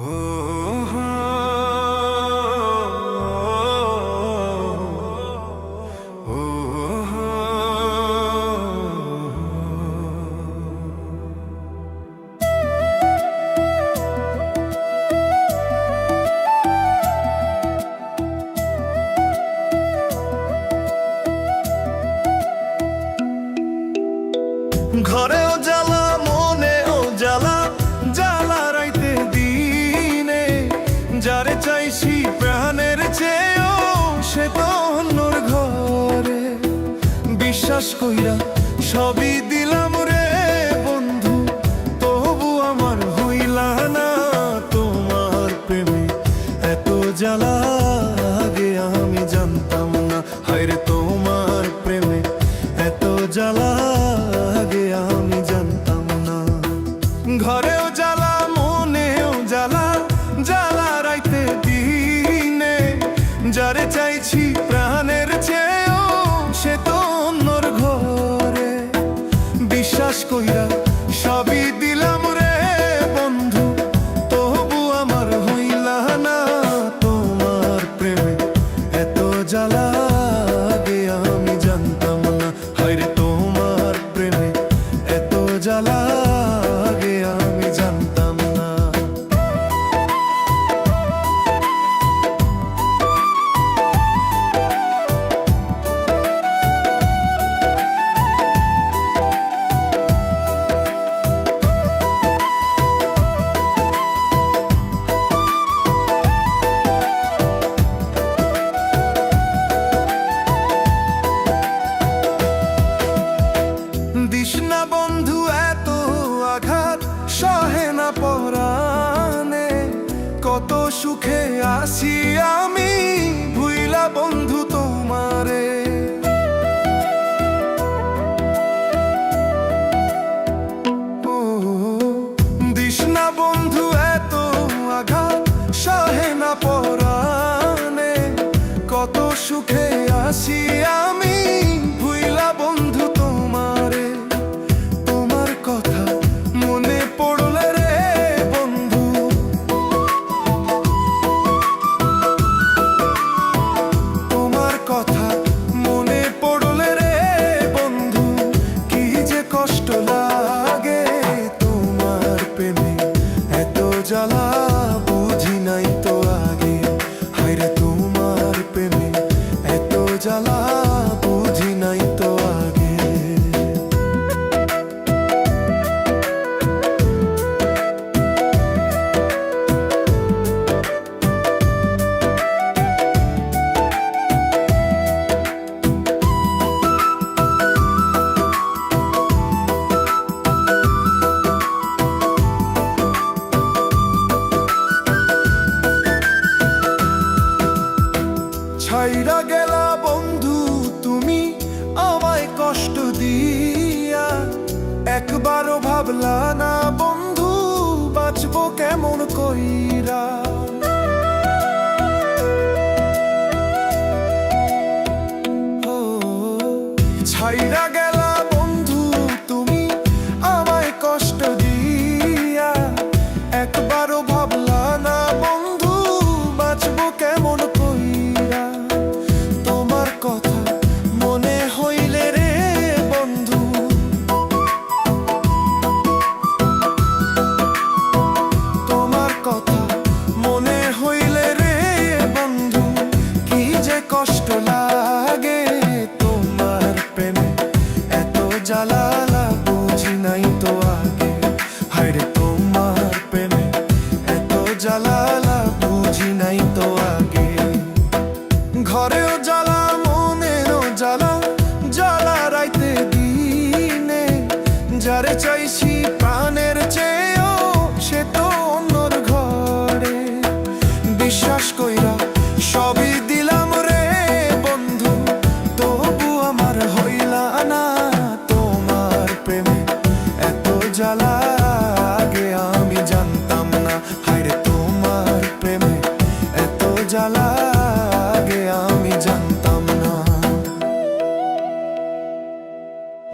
Oh. বিশ্বাস কইরা সবই দিলাম রে বন্ধু, তবু আমার হইলা না তোমার প্রেমে। এত জ্বালা আগে আমি জানতাম না, হায় তোমার প্রেমে। এত জ্বালা আগে আমি জানতাম না। ঘরেও চাইছি সুখে আসি আমি, ভুইলা বন্ধু তোমারে। দিস না বন্ধু, এত আঘাত সহে না পরানে কত সুখে বুঝি নাই তো। লা না বন্ধু বাঁচব কেমন কইরা? জ্বালালা, বুঝি নাই তো আগে। হায়রে তোমার প্রেমে এত জ্বালালা, বুঝি নাই তো আগে। ঘরে a la